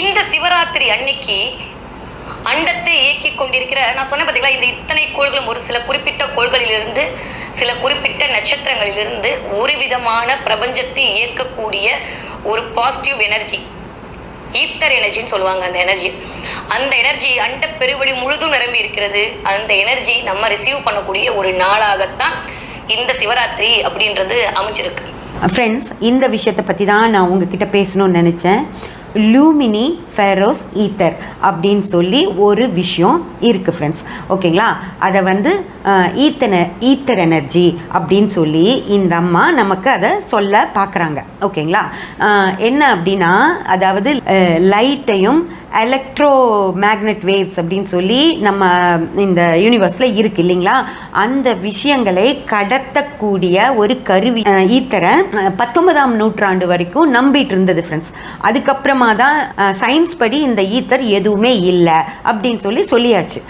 இந்த சிவராத்திரி அன்னைக்கு அண்டத்தை இயக்கி கொண்டிருக்கிற நான் சொன்ன பார்த்தீங்களா இந்த இத்தனை கோள்களும் ஒரு சில குறிப்பிட்ட கோள்களிலிருந்து சில குறிப்பிட்ட நட்சத்திரங்களிலிருந்து ஒரு விதமான பிரபஞ்சத்தை இயக்கக்கூடிய ஒரு பாசிட்டிவ் எனர்ஜி ஈத்தர் எனர்ஜின்னு சொல்லுவாங்க அந்த எனர்ஜி அந்த எனர்ஜி அண்ட பெருவெளி முழுதும் நிரம்பி இருக்கிறது. அந்த எனர்ஜி நம்ம ரிசீவ் பண்ணக்கூடிய ஒரு நாளாகத்தான் இந்த சிவராத்திரி அப்படின்றது அமைஞ்சிருக்கு. ஃப்ரெண்ட்ஸ் இந்த விஷயத்தை பற்றி தான் நான் உங்ககிட்ட பேசணும்னு நினச்சேன். லூமினி ஃபெரோஸ் ஈத்தர் அப்படின்னு சொல்லி ஒரு விஷயம் இருக்குது ஃப்ரெண்ட்ஸ் ஓகேங்களா அதை வந்து ஈத்தன ஈத்தர் எனர்ஜி அப்படின்னு சொல்லி இந்த அம்மா நமக்கு அதை சொல்ல பார்க்குறாங்க ஓகேங்களா என்ன அப்படின்னா அதாவது லைட்டையும் எலக்ட்ரோ மேக்னெட் வேவ்ஸ் அப்படின்னு சொல்லி நம்ம இந்த யூனிவர்ஸில் இருக்கு இல்லைங்களா? அந்த விஷயங்களை கடத்தக்கூடிய ஒரு கருவி ஈத்தரை பத்தொன்பதாம் நூற்றாண்டு வரைக்கும் நம்பிட்டு இருந்தது ஃப்ரெண்ட்ஸ் அதுக்கப்புறமா தான் சயின்ஸ் படி இந்த ஈத்தர் எதுவுமே இல்லை அப்படின்னு சொல்லி சொல்லியாச்சு.